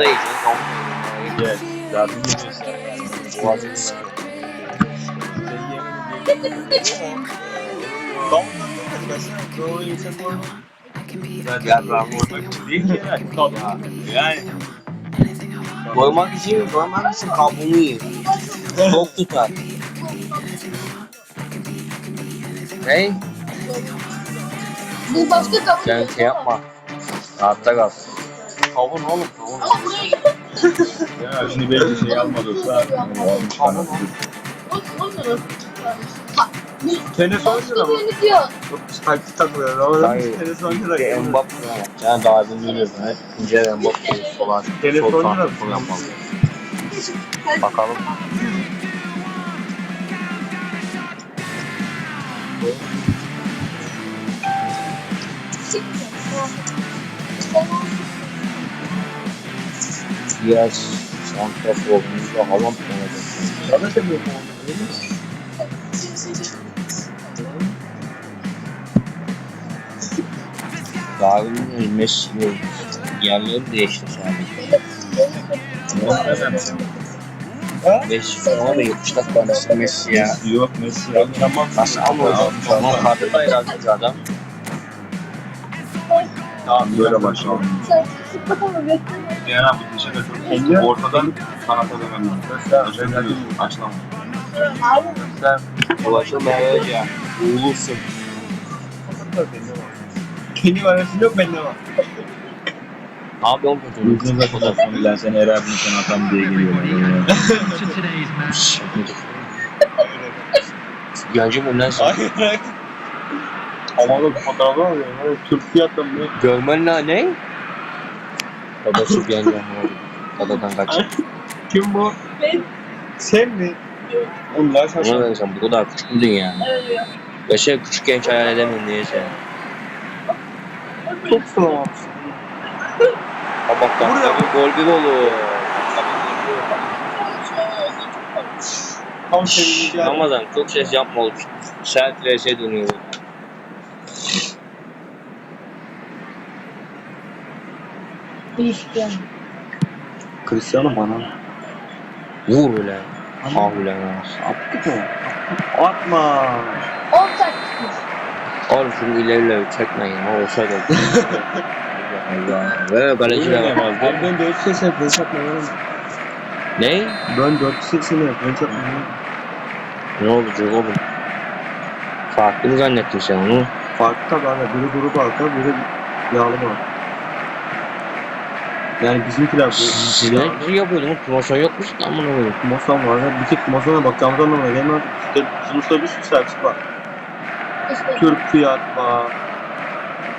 da yiyeceğiz. Gel. Zaten yemiyorsun. Boğazını sıkıyor. Ya ben vurmak değil ki yani. Koymak için, koymak için kabuğunu yiyin. Çok tutar. Hey, Bu başka kapı. sen şey yapma. Rahatta kal. Kavun oğlum kavun. Ya şimdi belki şey almadıysa olmuş taraf. Tenis Başka oynuyor ama. birini diyor. Kalpli takılıyor ama Hayır. tenis oynuyor Bir da. Mbappe. Yani daha dün biliyorsun. Hep ince Mbappe. Sol var. tarafı sol yapmalı. Bakalım. Biraz santraforumuzda halam oynadı. Sana seviyorum Daha dün Messi yerleri değişti sadece. Messi falan da 70 dakika arası Messi ya. Yok Messi ya. Tamam. Nasıl ama Tamam kartı da herhalde adam. Tamam böyle başlayalım. Diğer abi çok ortadan kanata dönemem lazım. Özellikle açlama. Abi Sen ulaşılmaya önce uğurlusun. Kendi arasında yok bende var. Abi on kötü. Yüzünüze fotoğrafını bilen seni Eray bunu sen atam diye geliyor. to today's match. Yancı mı lan sen? Hayır. Havalı bir fotoğraf var ya. böyle Türk fiyatla mı? Görmen ne ne? Babası bir yancı ama Dadadan kaçır. Kim bu? ben Sen mi? Onlar Ona şaşırdı. ben sen bu kadar küçük müydün ya? ölüyor. Yaşa küçük genç hayal edemiyorum niyeyse. Çok sılamamış. Kabaktan Buraya- tabii gol bir olur. Tam sevineceğim. Ramazan çok ses yapma oğlum. Sert vs dönüyor. İşte. Cristiano bana. Vur ulan. Ah ulan ha. Attık mı? Atma. Offside çıkmış. Oğlum şunu ileri ileri çekme ya. Olsa da. Allah. Ve kaleci de var. Abi ben 4 sesine ben çakmıyorum. Ne? Ben 4 sesine ben çakmıyorum. Ne olacak oğlum? Farklı mı zannettin sen onu? Farklı tabi abi. Biri grubu arka, biri yağlı var. Yani bizimkiler bu. Ne şey yapıyordun? Promosyon yok mu? Aman oğlum. Kumasan var ya. Bir tek kumasana bakacağımız anlamına gelmez. İşte sonuçta bir sürü servis var. İşte. Türk fiyat var.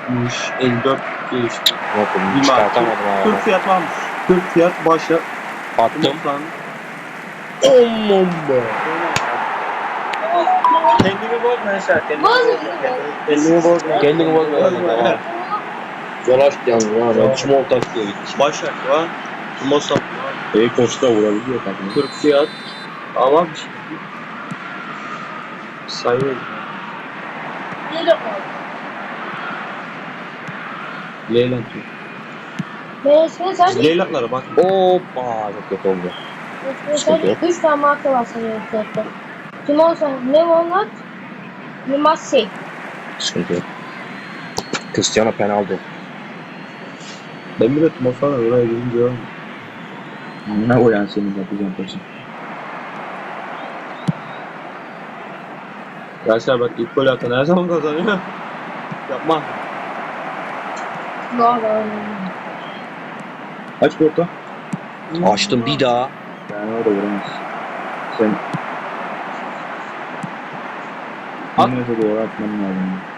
Mış, 54 işte. Bakın Bir çıkartamadım Türk abi. fiyat varmış. Türk fiyat başa. Attım. Kumasan. Aman be. Kendimi bozma Eşer. Kendimi Bozma. Kendimi bozma. Kendini bozma. Ha. Ben kim ortak diye gittim. Başak var. Kumasan var. E koçta vurabiliyor tabii. Türk fiyat. Ama bir şey. Sayıyorum. Nereye koydun? Leyland Türk. Leylaklara bak. Hoppa çok kötü oldu. ismini sen üç tane marka var senin yüksekte. Kim olsa ne onlar? Limassi. Sıkıntı yok. Cristiano penaltı. Ben bile Kumasan'a oraya gidince Ne o yani senin yapacağın taşı. Arkadaşlar bak ilk gol atan her zaman kazanıyor. Yapma. Doğru. Aç bir orta. Açtım bir daha. Yani o da vuramaz. Sen... At. Yine doğru atman lazım.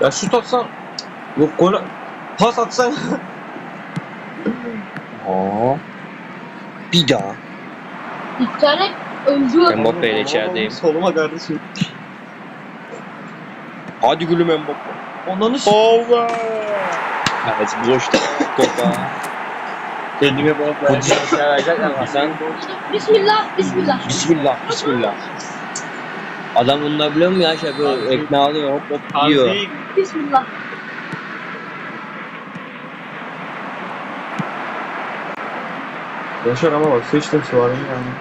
Ya şut atsan. Yok gol pas atsan. Aa. Bir daha. Bir tane öldü. Mbappe ile içerideyim. Soluma kardeşim. Hadi gülüm Mbappe. Ondan hiç. Allah. Evet boşta. Topa. Kendime. Pozisyonu verecekler ama sen. Bismillah, bismillah. Bismillah, bismillah. Adam bunu da biliyor mu ya şey böyle ekmeği alıyor hop hop yiyor. Bismillah. Yaşar ama bak sıçtım var yani.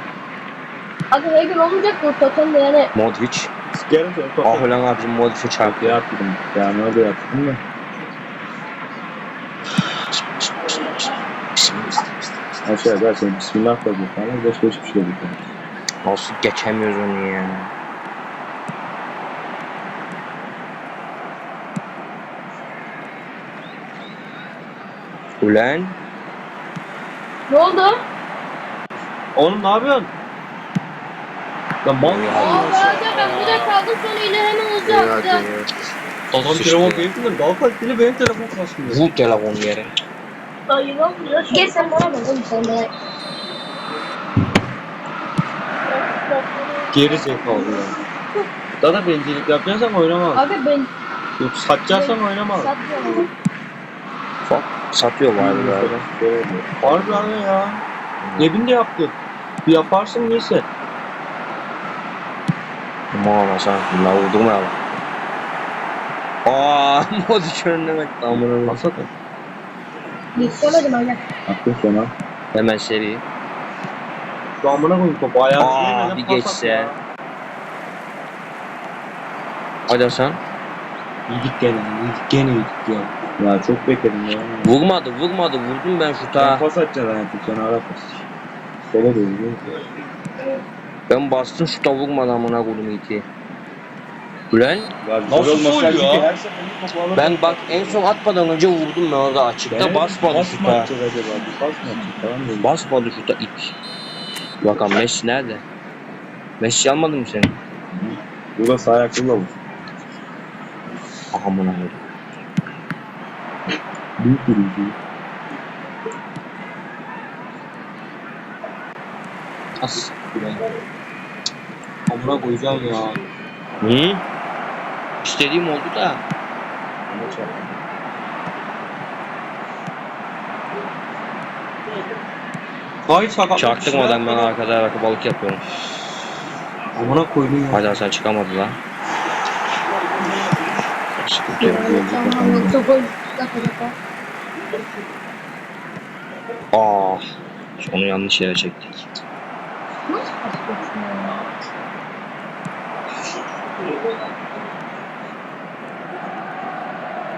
Abi her gün olmayacak bu totemde yani. Modric. Sikerim seni top. Ah ulan abicim Modric'e çarptı. Ya attım. Ya ne oldu yaptım da. Aşağı gel sen bismillah da bu ama başka hiçbir şey yok. Nasıl geçemiyoruz onu ya. Ulan Ne oldu? Oğlum ne yapıyorsun? Lan mal ya. Aa Birader ben burada kaldım sonra yine hemen uzattı. Adam Sıçtı telefon ya. keyiflidir. Daha kaliteli benim telefon kasmıyor. vur telefonu yere. Dayı lan ya. Gel sen bana bak oğlum sen bana. Geri zekalı ya. Daha da bencillik yapacaksan oynama. Abi ben Yok satacaksan oynama. satmıyorum. Satıyor var ya. Harbi abi ya. Evinde yaptı. Bir yaparsın neyse. Aman sen la vurdum ya. Aa Modric önüne bak amına. Masada. Yetişemedim hala. Attım sonra. Hemen seri. Şu amına koyayım topu ayağını Aa, bir geçse. Hadi Hasan. Yedik gene, yedik gene yedik ya. Ya çok bekledim ya. Vurmadı vurmadı vurdum ben şuta. pas atacaksın hayatım sana ara pas. Sola mi? Ben bastım şuta vurmadı amına koydum iti. Ulan Nasıl çünkü ya? ben bak en son atmadan önce vurdum ben orada açıkta basmadı pas mı şuta. acaba? Bir Pas mı. Basmadı şuta it. Bakalım Messi nerede? Messi almadın mı seni? Burada sağ ayaklı vur. Aha amına koydum. Büyük bir ilgi. As. Amına koyacaksın ya. Hı? İstediğim oldu da. Hayır sakat. Çaktırmadan ben arkada rakı balık yapıyorum. Amına koydun ya. Hadi Hasan çıkamadı lan. Sıkıntı yok. Tamam ha. Aa, onu yanlış yere çektik.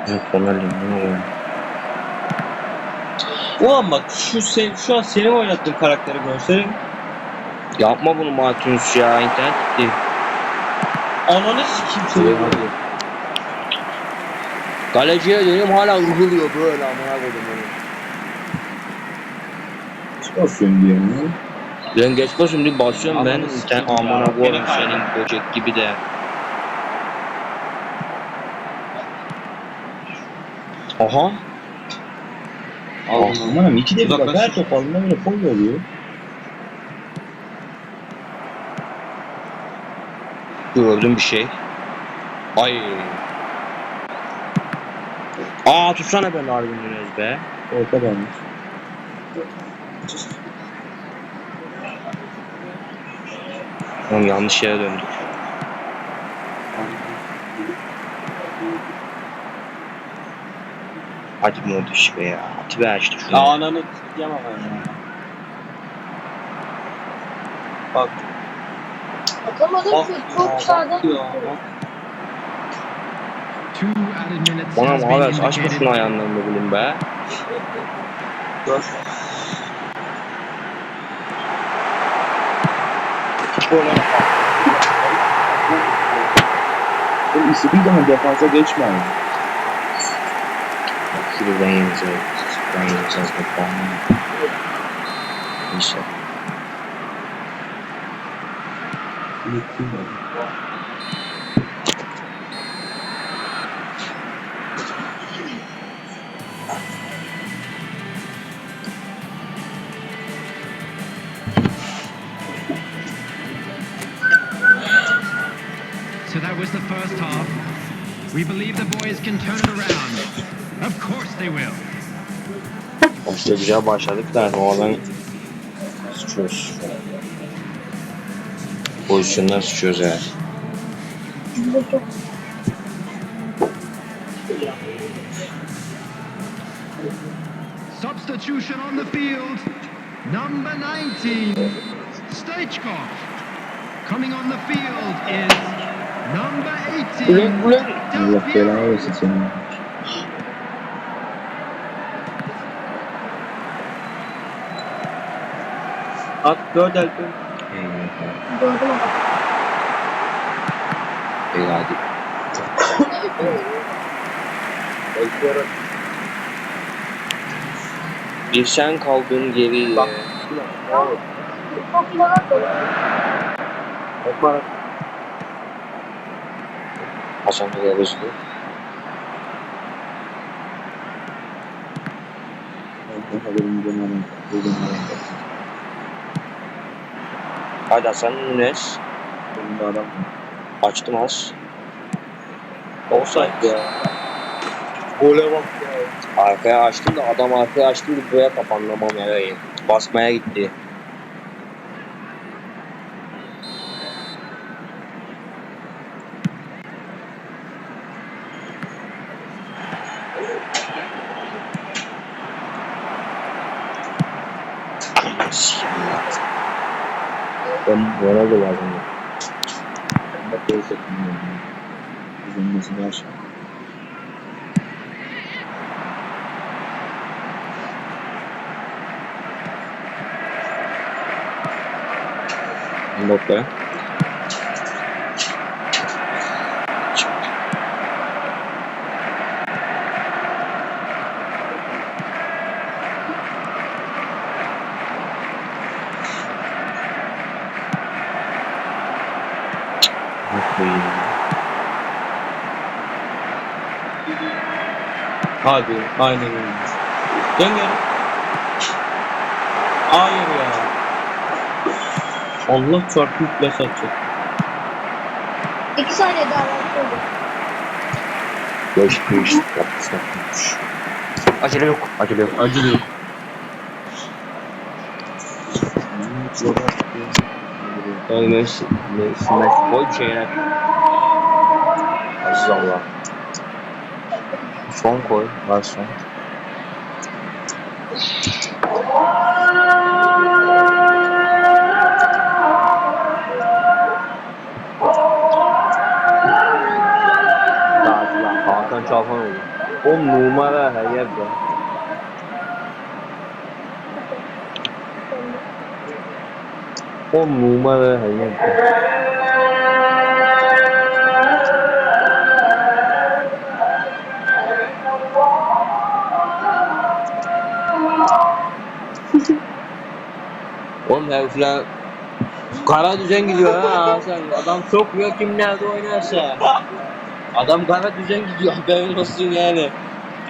Yok Ronaldo ne oluyor? Ulan bak şu sen, şu an seni oynattığın karakteri görselim. Yapma bunu Martinus ya internet gitti. Ananı sikeyim seni. Kaleciye dönüyorum hala ırgılıyor böyle amına koydum onu. Basıyorum diye mi? Ben geç basıyorum diye basıyorum ben. Sen amına koyayım senin böcek gibi de. Aha. Aman iki de bir bak her top aldığında böyle foul oluyor. Gördüm bir şey. Ay. Aa tutsana ben Darwin Nunez be. Orta vermiş. Oğlum yanlış yere döndük. Hadi Modric be ya. Hadi işte Ya şunu. ananı sikeceğim ama ya. Bak. Atamadım ki çok sağda. Ya, Bana Maves açma şunu ayağından da bileyim be. Gör. Böyle istediğin zaman defansa geçme abi. Şuradan yeneceğiz. Şuradan yeneceğiz. Bakalım. Neyse. So We believe the boys can turn it around. Of course they will. Güzel başladık da oradan sıçıyoruz. Pozisyondan sıçıyoruz yani. Substitution on the field. Number 19, Stoichkov. Coming on the field is number 18, Ulan ulan. Allah belanı versin seni. At dört el dön. hadi. Bir sen kaldın geriye. Çok inanat da. Hasan Bey'e hızlı. Dönerim. Buldum adam. Hadi Hasan Nunes. Önümde adam. Açtım az. Offside ya. Gole bak ya. Arkaya açtım da adam arkaya açtı da buraya kapanlamam nereye. Basmaya gitti. Ben Ronaldo lazım. ya. Ben de böyle takımıyorum. Üzülmesini aşağı. Mbappe. Hadi. Aynen öyle. Dön geri. Hayır ya. Allah çarpı flash atacak. İki saniye daha var. Beş beş yapmışlar. Acele yok. Acele yok. Acil yok. Messi koy bir şeyler. Aziz Allah. 中国来说。大字啊，好像交朋友，我母妈的还也不。我母妈的还也不。Oğlum herifler kara düzen gidiyor ha sen adam sokmuyor kim nerede oynarsa. Adam kara düzen gidiyor haberin olsun yani.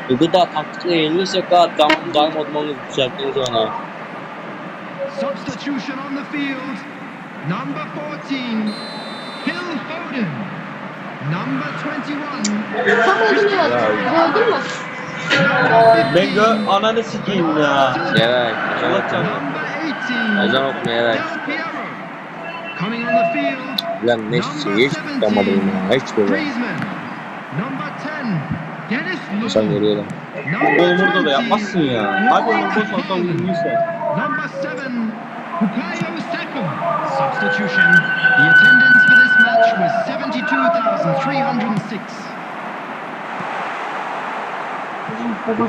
Bu kadar taktikle yenilirsek daha tam darmadağın düşerttiğiniz ona. Substitution on the field. Number 14, Phil Foden. Number 21, Tam ödüm var. Gördün mü? Ben 15, gö ananı sikeyim ya. Evet. Allah canım. Number 18, Ezan okuma evet. Del Piero. Coming on the field, Lan Messi hiç tutamadım ya. Hiç böyle. Griezmann. Number 10, Dennis Sen Law. geliyor lan. Number Oğlum burada da 20, yapmazsın ya. Hadi oğlum boş orta vurmuşsa. Number seven, Bukayo Saka. Substitution. The attendance for this match was 72,306.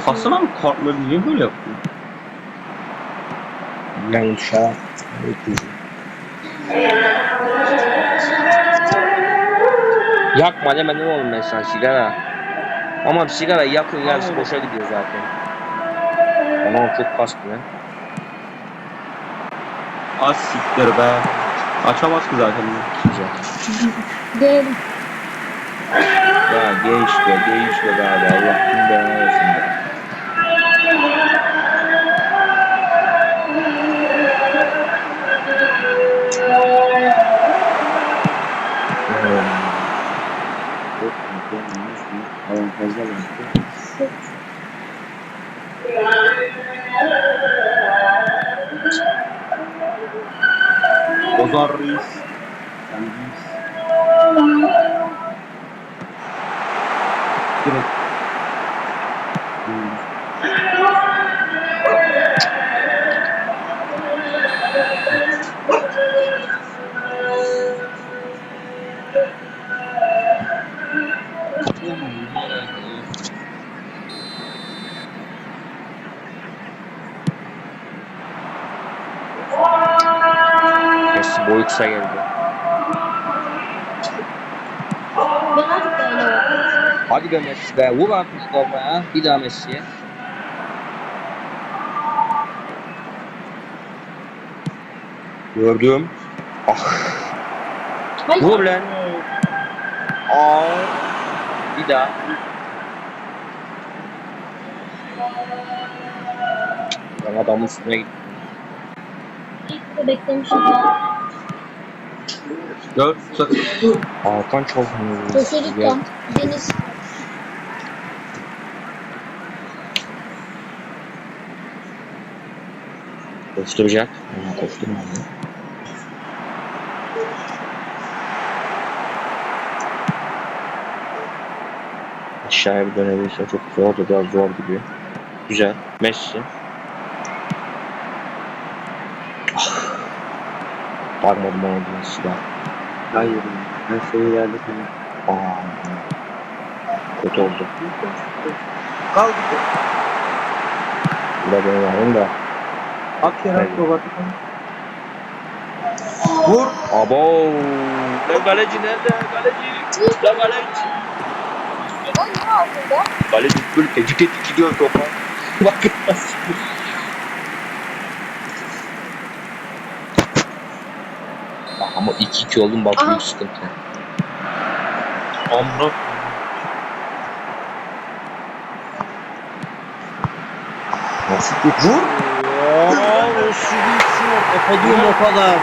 Hasan abi kartları niye böyle yapıyor? Lan uşağı. Yakma demedim oğlum ben sana sigara. Ama sigara yakın yarısı boşa gidiyor zaten. Ama çok kastı lan. Az siktir be. Açamaz ki zaten. Güzel. Değilim. Ya geç be, geç be be abi. Allah kim belanı versin be. Kısa geldi. Hadi be Messi be. Vur artık kafaya. Bir daha Messi'ye. Gördüm. Ah. Hayır. Vur lan. Aa. Bir daha. Ben adamın üstüne gittim. İlk de beklemişim ya. Gör. Hakan çok Köşelik tam. Deniz. Koşturacak. Ama koşturmadı. Aşağıya bir dönebilirse çok güzel oldu. Biraz zor gidiyor. Güzel. Messi. Ah. Parmadım bir silah. Hayır. Ben seni yerde sana. Aa. Kötü oldu. Kaldı. Bu da benim varım da. At yere Robert. Vur. Abo. Ne kaleci nerede? Kaleci. Ne kaleci? Ben ne altında? Kaleci böyle tecik tecik gidiyor topa. Bakın nasıl. Bak Ama 2-2 oldum bak Aha. büyük sıkıntı. Amra. Nasıl bir vur? Aa, nasıl bir şut? Kapatıyorum o kadar.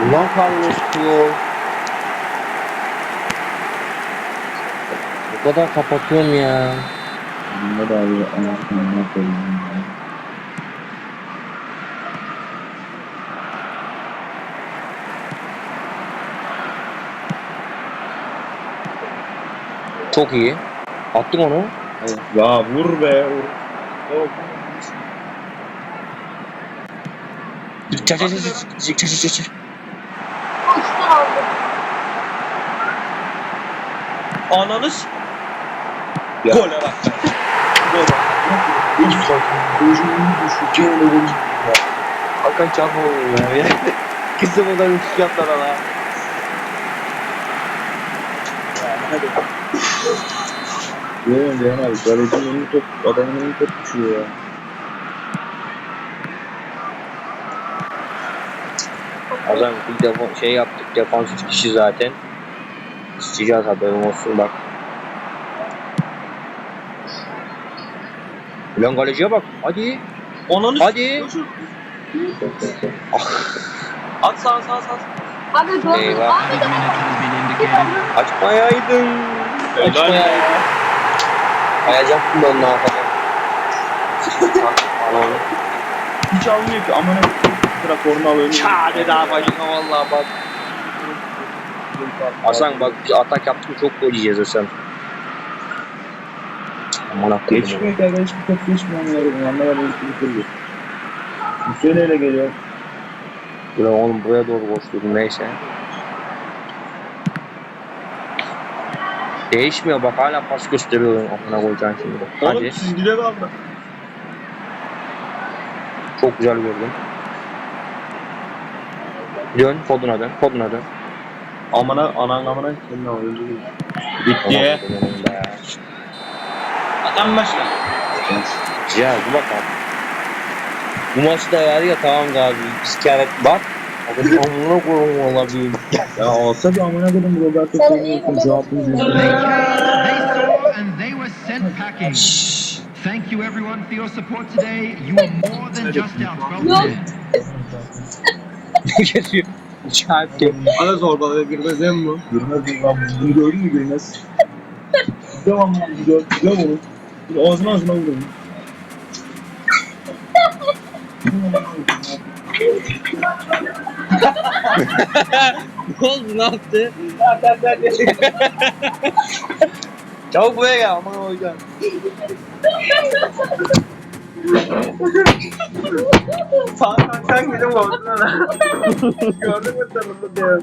Ulan Carlos diyor. O kadar kapatıyorum ya. Bunda da abi anasını koyayım. Çok iyi. Attın onu. Ya vur be. Vur. Çak çak çak çak çak çak. Uçtan aldım. Ananız. Ya. Gole bak. Gole. Hakan çarpma oluyor ya. Kızım o da üç yaptılar ala. Hadi. Diyorum Cihan abi. Kalecinin önünü top, adamın önünü top düşüyor ya. Azam bir defa şey yaptık defans üç kişi zaten. İsteyeceğiz haberim olsun bak. Ulan kaleciye bak. Hadi. Ananız. Hadi. Ah. At sağ sağ sağ. Abi gördün. Eyvah. Açmayaydın. Helal. Açmayaydın. Kayacaktım ben ne yapacağım. Hiç almıyor ki amına. Raporunu alıyor. Hadi daha başına valla bak. Hasan bak atak yaptık çok gol yiyeceğiz Hasan. Aman akıllı. Geçmiyor ki aga hiçbir top geçmiyor onları. Anlamadım hiçbir türlü. Hüseyin öyle geliyor. Ulan oğlum buraya doğru koşturdum neyse. Değişmiyor bak hala pas gösteriyorum amına koyacağım şimdi. Hadi. Oğlum çizgide kaldı. Çok güzel gördüm. Dön Fodun'a dön. Fodun'a dön. Amına anan amına senin oyuncu değil. Bitti. Adam başla. Ya dur bakalım. Bu maçta var ya tamam Gazi. Biz kere bak. Adamın amına koyun olabilir. Ya olsa bir amına koydum Roberto Carlos'un cevabını packing. Thank you everyone for your support today. You are more than just our 12 Yok. men. Geçiyor. Çarptı. Bana zorbalığa girmez hem bu. Gülmez mi lan? Bunu gördün mü Gülmez? Devam lan. Gör, gör onu. Bir Ağzına ağzına vurun. Ne oldu ne yaptı? Çabuk buraya gel aman hocam. Sağ kalksan gidin bozduğuna. Gördün mü tanımda diyor.